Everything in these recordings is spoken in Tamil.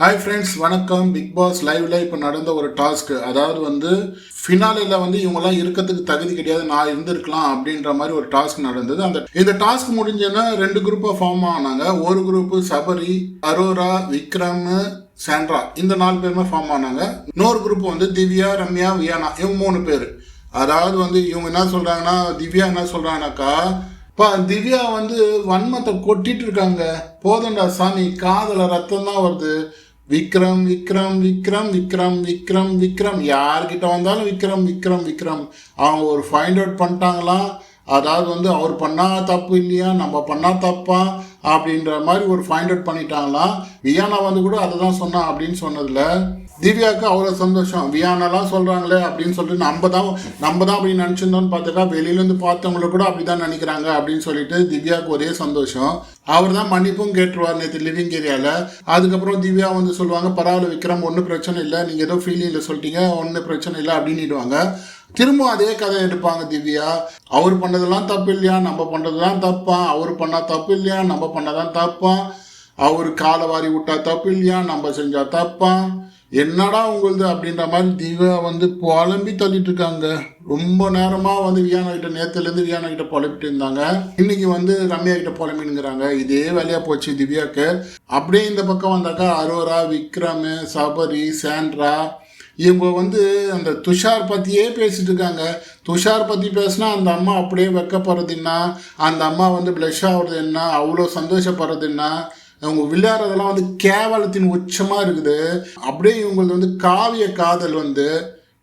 ஹாய் ஃப்ரெண்ட்ஸ் வணக்கம். பிக் பாஸ் லைவ்ல இப்போ நடந்த ஒரு டாஸ்க் அதாவது வந்து ஃபினாலில் வந்து இவங்கெல்லாம் இருக்கிறதுக்கு தகுதி கிடையாது நான் இருந்திருக்கலாம் அப்படின்ற மாதிரி ஒரு டாஸ்க் நடந்தது. அந்த இந்த டாஸ்க் முடிஞ்சோன்னா ரெண்டு குரூப்பாக ஃபார்ம் ஆனாங்க. ஒரு group Sabari Aurora Vikram Sandra. இந்த நாலு பேருமே ஃபார்ம் ஆனாங்க. இன்னொரு குரூப் வந்து திவ்யா ரம்யா வியானா. இவங்க மூணு பேர். அதாவது வந்து இவங்க என்ன சொல்கிறாங்கன்னா திவ்யா என்ன சொல்றாங்கனாக்கா இப்போ திவ்யா வந்து வன்மத்தை கொட்டிட்டு இருக்காங்க. போதண்டா சாமி காதல ரத்தம் தான் வருது. விக்ரம் விக்ரம் விக்ரம் விக்ரம் விக்ரம் விக்ரம். யார்கிட்ட வந்தாலும் விக்ரம் விக்ரம் விக்ரம். அவங்க ஒரு ஃபைண்ட் அவுட் பண்ணிட்டாங்களாம் அதாவது வந்து அவர் பண்ணா தப்பு இல்லையா நம்ம பண்ணா தப்பா அப்படின்ற மாதிரி ஒரு ஃபைண்ட் அவுட் பண்ணிட்டாங்களாம் வியானா வந்து கூட அதை தான் சொன்னா அப்படின்னு சொன்னதில் திவ்யாவுக்கு அவ்வளோ சந்தோஷம். வியானாலாம் சொல்கிறாங்களே அப்படின்னு சொல்லிட்டு நம்ம தான் நம்ம தான் அப்படி நினச்சிருந்தோம்னு பார்த்துட்டா வெளியிலேருந்து பார்த்தவங்களுக்கு கூட அப்படி தான் நினைக்கிறாங்க அப்படின்னு சொல்லிட்டு திவ்யாவுக்கு ஒரே சந்தோஷம். அவர் தான் மன்னிப்பும் கேட்டுருவார் நேற்று லிவிங் ஏரியாவில் அதுக்கப்புறம் திவ்யா வந்து சொல்லுவாங்க பரவாயில்ல விக்ரம் ஒன்றும் பிரச்சனை இல்லை. நீங்கள் ஏதோ ஃபீலிங்கில் சொல்லிட்டீங்க ஒன்றும் பிரச்சனை இல்லை அப்படின்னுடுவாங்க திரும்ப அதே கதை எடுப்பாங்க திவ்யா. அவர் பண்ணதெல்லாம் தப்பு இல்லையா நம்ம பண்ணுறதுலாம் தப்பா? அவர் பண்ணால் தப்பு இல்லையா நம்ம பண்ணதான் தப்பா? அவர் காலை வாரி விட்டா தப்பு இல்லையா நம்ம செஞ்சா தப்பா? என்னடா உங்களுது அப்படின்ற மாதிரி திவ்யா வந்து புலம்பி தள்ளிட்டு இருக்காங்க ரொம்ப நேரமா வந்து வியானா கிட்ட நேத்துலேருந்து வியானா கிட்ட புலம்பிட்டு இருந்தாங்க. இன்னைக்கு வந்து ரம்யா கிட்ட புலம்பினுங்கிறாங்க இதே வேலையா போச்சு திவ்யாக்கு. அப்படியே இந்த பக்கம் வந்தாக்கா அரோரா விக்ரம் சபரி சாண்ட்ரா இவங்க வந்து அந்த துஷார் பற்றியே பேசிட்டு இருக்காங்க துஷார் பற்றி பேசினா அந்த அம்மா அப்படியே வெக்கப்படுறது என்ன? அந்த அம்மா வந்து ப்ளஷ் ஆகுறது என்ன? அவ்வளோ சந்தோஷப்படுறது என்ன? அவங்க விளையாடுறதெல்லாம் வந்து கேவலத்தின் உச்சமாக இருக்குது. அப்படியே இவங்களுக்கு வந்து காவிய காதல் வந்து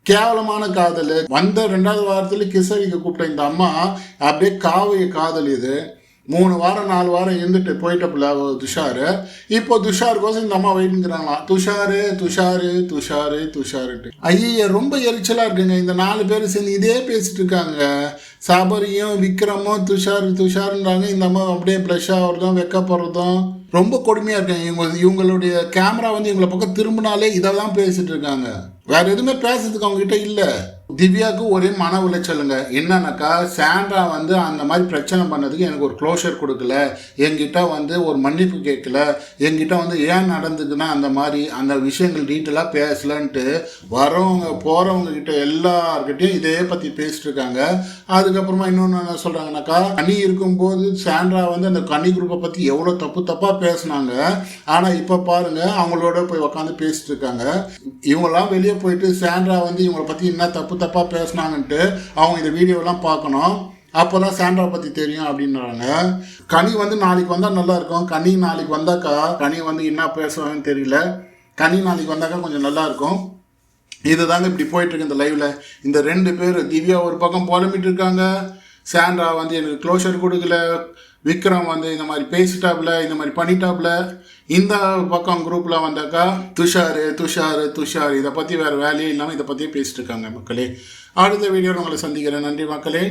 கேவலமான காதல். வந்த ரெண்டாவது வாரத்தில் கிசவிக்கு கூப்பிட்ட இந்த அம்மா அப்படியே காவிய காதல் இது. மூணு வாரம் நாலு வாரம் இருந்துட்டு போயிட்டப்புல துஷாரு. இப்போ துஷாருக்கோசம் இந்த அம்மா வெயிட்டுங்கிறாங்களாம் துஷாரு துஷாரு துஷாரு துஷாருட்டு ஐயா ரொம்ப எரிச்சலாக இருக்குங்க. இந்த நாலு பேர் சேர்ந்து இதே பேசிட்டு இருக்காங்க. சபரியும் விக்ரமும் துஷார் துஷாருன்றாங்க. இந்த அம்மா அப்படியே ப்ளஷ் ஆகிறதும் வெக்கப்படுறதும் ரொம்ப கொடுமையாக இருக்காங்க. இவங்க இவங்களுடைய கேமரா வந்து இவங்களை பக்கம் திரும்பினாலே இதை தான் பேசிட்டு இருக்காங்க. வேற எதுவுமே பேசுறதுக்கு அவங்க இல்லை. திவ்யாவுக்கு ஒரே மன உளைச்சலுங்க. என்னன்னாக்கா சாண்ட்ரா வந்து அந்த மாதிரி பிரச்சனை பண்ணதுக்கு எனக்கு ஒரு க்ளோஷர் கொடுக்கல. என்கிட்ட வந்து ஒரு மன்னிப்பு கேட்கல. என்கிட்ட வந்து ஏன் நடந்துக்குன்னா அந்த மாதிரி அந்த விஷயங்கள் டீட்டெயிலாக பேசலன்ட்டு வரவங்க போகிறவங்க கிட்ட எல்லார்கிட்டையும் இதே பற்றி பேசிட்டு இருக்காங்க. அதுக்கப்புறமா இன்னொன்று என்ன சொல்கிறாங்கனாக்கா கனி இருக்கும்போது சாண்ட்ரா வந்து அந்த கனி குரூப்பை பற்றி எவ்வளோ தப்பு தப்பாக பேசுனாங்க. ஆனால் இப்போ பாருங்க அவங்களோட போய் உக்காந்து பேசிட்டு இருக்காங்க. இவங்கெல்லாம் வெளியே போயிட்டு சாண்ட்ரா வந்து இவங்களை பற்றி என்ன தப்பு தப்பாக பேசினாங்கன்ட்டு அவங்க இந்த வீடியோலாம் பார்க்கணும். அப்போ தான் சாண்ட்ரா பற்றி தெரியும் அப்படின்றாங்க. கனி வந்து நாளைக்கு வந்தால் நல்லா இருக்கும். கனி நாளைக்கு வந்தாக்கா கனி வந்து என்ன பேசுவாங்கன்னு தெரியல. கனி நாளைக்கு வந்தாக்கா கொஞ்சம் நல்லா இருக்கும். இதுதாங்க இப்படி போயிட்டு இருக்கு இந்த லைவ்ல இந்த ரெண்டு பேர் திவ்யா ஒரு பக்கம் புலம்பிட்டு இருக்காங்க. சாண்ட்ரா வந்து எனக்கு க்ளோஷர் கொடுக்கல. விக்ரம் வந்து இந்த மாதிரி பேசிட்டாப்ல இந்த மாதிரி பண்ணிட்டாப்ல. இந்த பக்கம் குரூப்பில் வந்தாக்கா துஷாரு துஷாரு துஷார் இதை பற்றி வேறு வேலையே இல்லாமல் இதை பற்றியே பேசிட்டு இருக்காங்க மக்களே. அடுத்த வீடியோவில் உங்களை சந்திக்கிறேன். நன்றி மக்களே.